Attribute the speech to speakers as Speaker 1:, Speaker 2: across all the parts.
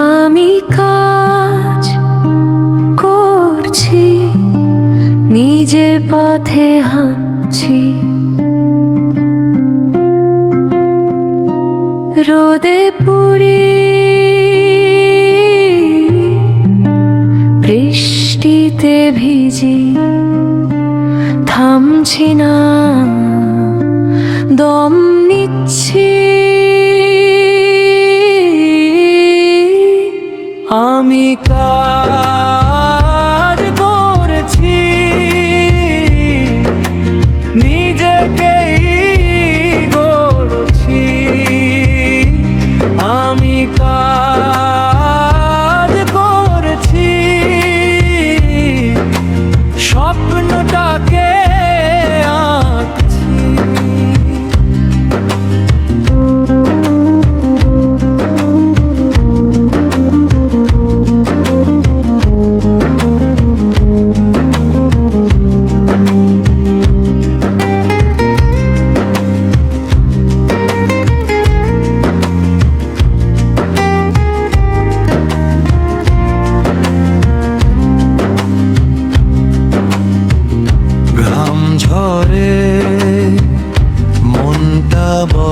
Speaker 1: আমি কাজ করছি নিজের পথে হাঁটছি। রোদে পুড়ি বৃষ্টিতে ভিজি থামছি না দম
Speaker 2: আমি কাজ করছি। নিজেকেই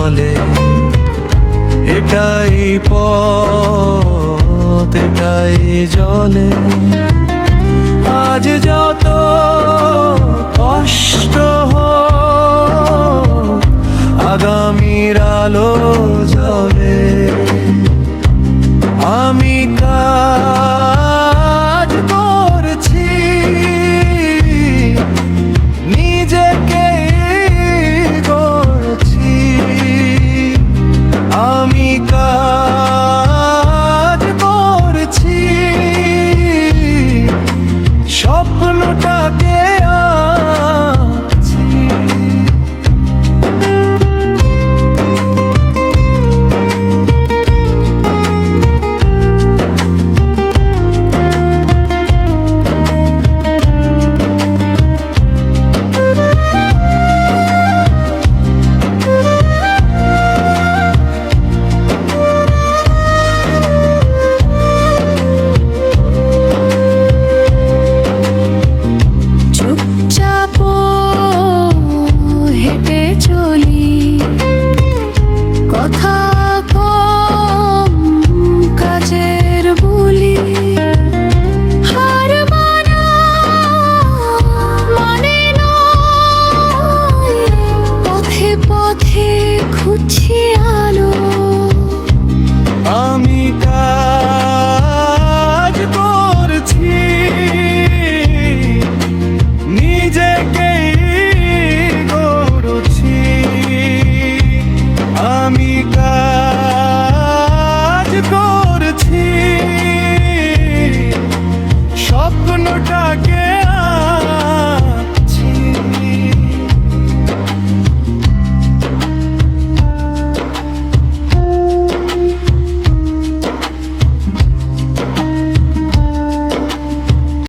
Speaker 2: বলে এটাই পথ এটাই জলে। আজ যত কষ্ট হোক, চোখে খুঁজি আলো। আমি নিজেকে গড়ছি। আমি কাজ করছি স্বপ্নটাকে